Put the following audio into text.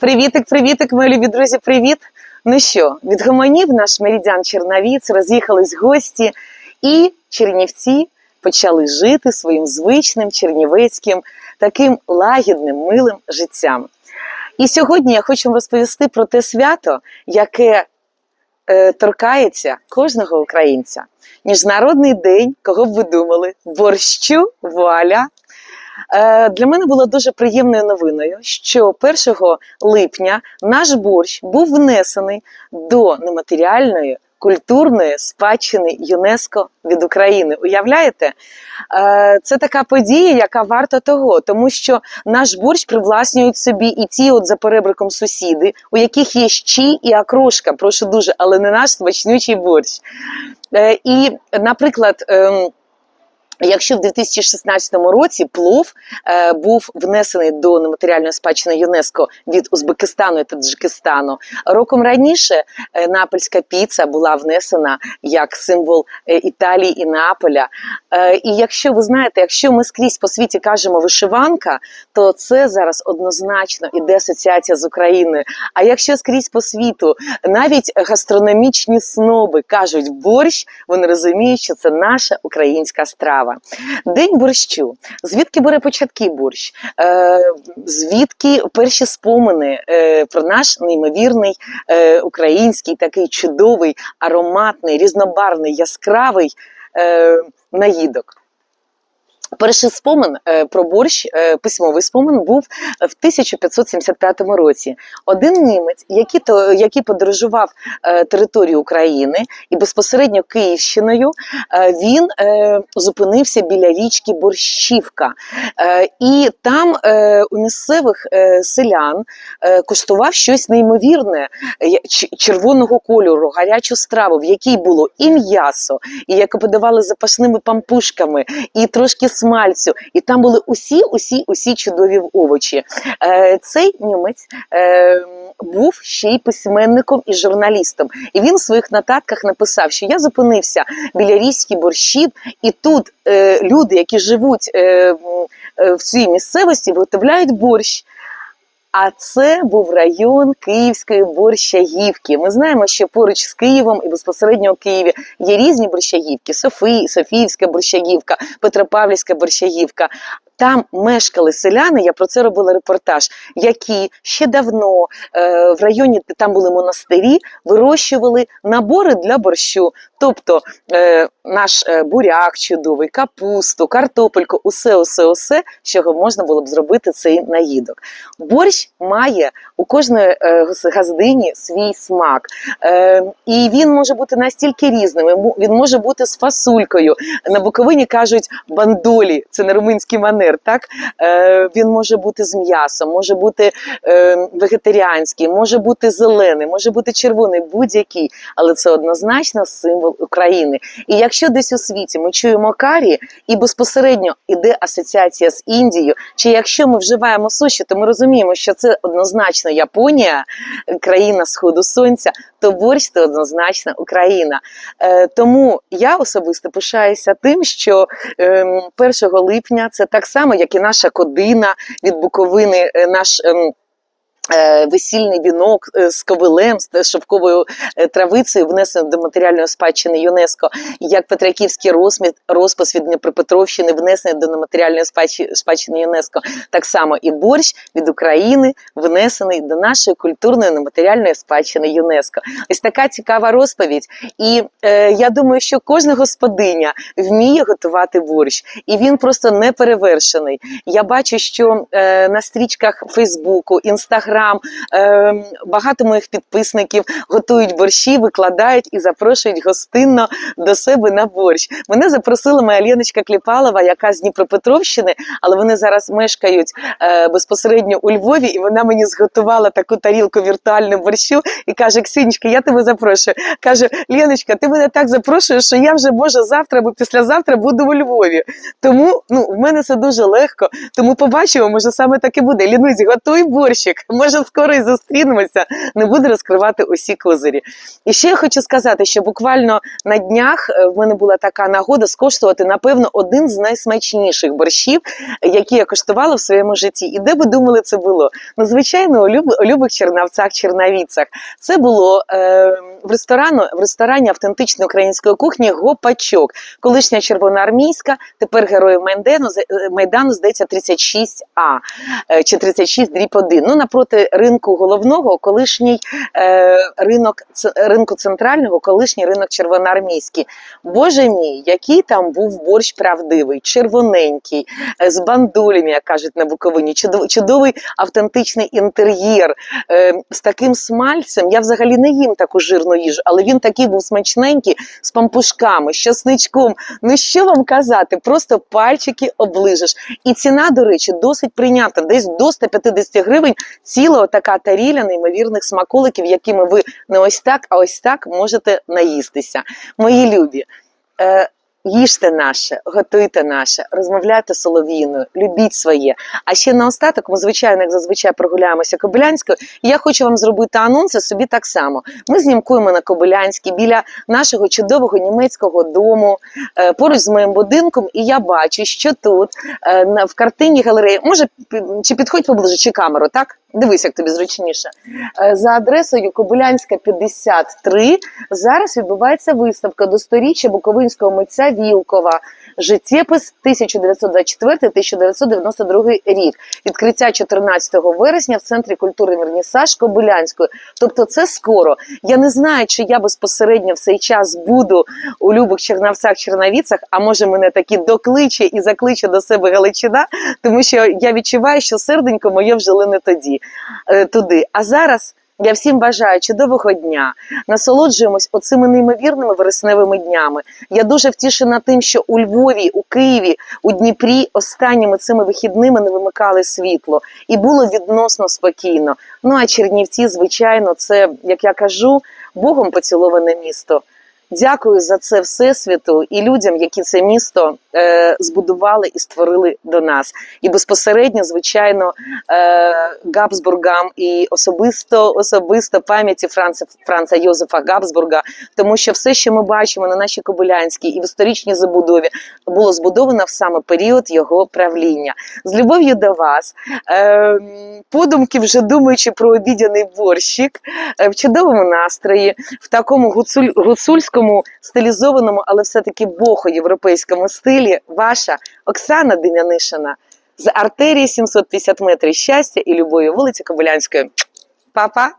Привітик, привітик, мої любі друзі, привіт! Ну що, від гомонів наш меридіан Черновіць роз'їхались гості, і чернівці почали жити своїм звичним чернівецьким, таким лагідним, милим життям. І сьогодні я хочу вам розповісти про те свято, яке е, торкається кожного українця. Міжнародний день, кого б ви думали, борщу вуаля. Е, Для мене було дуже приємною новиною, що 1 липня наш борщ був внесений до нематеріальної культурної спадщини ЮНЕСКО від України. Уявляєте? Е, Це така подія, яка варта того, тому що наш борщ привласнюють собі і ті, от за перебриком сусіди, у яких є щі і окрошка, прошу дуже, але не наш смачнючий борщ. Е, І, наприклад, ем, Якщо в 2016 році плов е, був внесений до нематеріальної спадщини ЮНЕСКО від Узбекистану і Таджикистану, роком раніше е, напольська піца була внесена як символ е, Італії і Неаполя. Е, і якщо ви знаєте, якщо ми скрізь по світі кажемо вишиванка, то це зараз однозначно іде асоціація з Україною. А якщо скрізь по світу навіть гастрономічні сноби кажуть борщ, вони розуміють, що це наша українська страва. День борщу. Звідки бере початки борщ? Е, звідки перші спомини е, про наш неймовірний е, український такий чудовий, ароматний, різнобарний, яскравий е, наїдок? Перший спомин е, про борщ, е, письмовий спомин, був в 1575 році. Один німець, який, то, який подорожував е, територію України і безпосередньо Київщиною, він зупинився біля річки Борщівка. І там у місцевих селян коштував щось неймовірне червоного кольору, гарячу страву, в якій було і м'ясо, і яке подавали запашними пампушками, і трошки смальцю. І там були усі, усі, усі чудові овочі. Е, цей німець. Е, був ще й письменником і журналістом, і він в своїх нотатках написав, що я зупинився біля річки борщів, і тут е, люди, які живуть е, е, в цій місцевості, виготовляють борщ. А це був район Київської борщагівки. Ми знаємо, що поруч з Києвом і безпосередньо у Києві є різні борщагівки: Софії, Софіївська борщагівка, Петропавлівська борщагівка. Там мешкали селяни, я про це робила репортаж, які ще давно е, в районі, де там були монастирі, вирощували набори для борщу. Тобто е, наш е, буряк чудовий, капусту, картопельку, усе, усе, усе, чого можна було б зробити цей наїдок. Борщ має у кожної е, газдині свій смак. Е, і він може бути настільки різним. Він може бути з фасулькою. На Буковині кажуть бандолі, це на румунський манер. Так е, він може бути з м'ясом, може бути е, вегетаріанський, може бути зелений, може бути червоний, будь-який, але це однозначно символ України. І якщо десь у світі ми чуємо карі, і безпосередньо іде асоціація з Індією, чи якщо ми вживаємо суші, то ми розуміємо, що це однозначно Японія, країна сходу сонця, то борщ це однозначно Україна. Е, тому я особисто пишаюся тим, що ем, 1 липня це так само, як і наша кодина від Буковини, е, наш. е, Весільний вінок е, з ковилем, з шовковою е, травицею, внесений до матеріальної спадщини ЮНЕСКо, як Петриківський розміт, розпис від Дніпропетровщини, внесений до нематеріальної спадщини ЮНЕСКо. Так само і борщ від України внесений до нашої культурної нематеріальної спадщини ЮНЕСКо. Ось така цікава розповідь. І е, я думаю, що кожна господиня вміє готувати борщ, і він просто не перевершений. Я бачу, що е, на стрічках Фейсбуку, Інстаграм е, багато моїх підписників готують борщі, викладають і запрошують гостинно до себе на борщ. Мене запросила моя Леночка Кліпалова, яка з Дніпропетровщини, але вони зараз мешкають е, безпосередньо у Львові, і вона мені зготувала таку тарілку віртуальну борщу і каже: Ксенічка, я тебе запрошую. Каже, Леночка, ти мене так запрошуєш, що я вже може завтра або післязавтра буду у Львові. Тому ну, в мене це дуже легко. Тому побачимо, може саме так і буде. Лінусь, готуй борщик. Може, вже скоро і зустрінемося, не буду розкривати усі козирі. І ще я хочу сказати, що буквально на днях е, в мене була така нагода скоштувати, напевно, один з найсмачніших борщів, які я коштувала в своєму житті. І де би думали, це було? Ну, звичайно, у люб- у любих чернавцях, чернавіцях. Це було е, в, ресторану, в ресторані автентичної української кухні Гопачок, колишня червоноармійська, тепер герой Майдану, е, Майдану здається, 36А е, чи 36 дріб 1. Ну, напроти ринку головного, колишній е, ринок ринку центрального, колишній ринок червоноармійський. Боже мій, який там був борщ правдивий, червоненький, е, з бандулями, як кажуть на Буковині, чудов- чудовий автентичний інтер'єр е, з таким смальцем. Я взагалі не їм таку жирну їжу, але він такий був смачненький з пампушками, з часничком. Ну що вам казати? Просто пальчики оближеш. І ціна, до речі, досить прийнятна. Десь до 150 гривень ціла така таріля неймовірних смаколиків, якими ви не ось так, а ось так можете наїстися. Мої любі. Е, Їжте наше, готуйте наше, розмовляйте солов'їною, любіть своє. А ще наостаток, ми звичайно, як зазвичай прогуляємося Кобилянською. І я хочу вам зробити анонси собі так само. Ми знімкуємо на Кобилянській біля нашого чудового німецького дому, е, поруч з моїм будинком. І я бачу, що тут е, в картині галереї, може, чи підходь поближе, чи камеру, так? Дивись, як тобі зручніше. Е, За адресою Кобилянська 53 зараз відбувається виставка до сторіччя буковинського митця Вілкова. Життєпис 1924-1992 рік. Відкриття 14 вересня в центрі культури Вернісаж Кобилянської. Тобто, це скоро. Я не знаю, чи я безпосередньо в цей час буду у любих чернавцях, чернавіцях, а може мене таки докличе і закличе до себе Галичина, тому що я відчуваю, що серденько моє вже лине тоді е, туди. А зараз. Я всім бажаю чудового дня. Насолоджуємось оцими неймовірними вересневими днями. Я дуже втішена тим, що у Львові, у Києві, у Дніпрі останніми цими вихідними не вимикали світло, і було відносно спокійно. Ну а Чернівці, звичайно, це як я кажу, Богом поціловане місто. Дякую за це всесвіту і людям, які це місто е, збудували і створили до нас. І безпосередньо, звичайно, е, Габсбургам і особисто особисто пам'яті Франца Франца Йозефа Габсбурга, тому що все, що ми бачимо на нашій Кобилянській і в історичній забудові, було збудовано в саме період його правління. З любов'ю до вас, е, подумки вже думаючи про обідяний борщик, е, в чудовому настрої, в такому гуцуль, гуцульському стилізованому, але все-таки бохо-європейському стилі, ваша Оксана Дем'янишина з артерії 750 метрів щастя і любові вулиці Кобилянської. Па-па!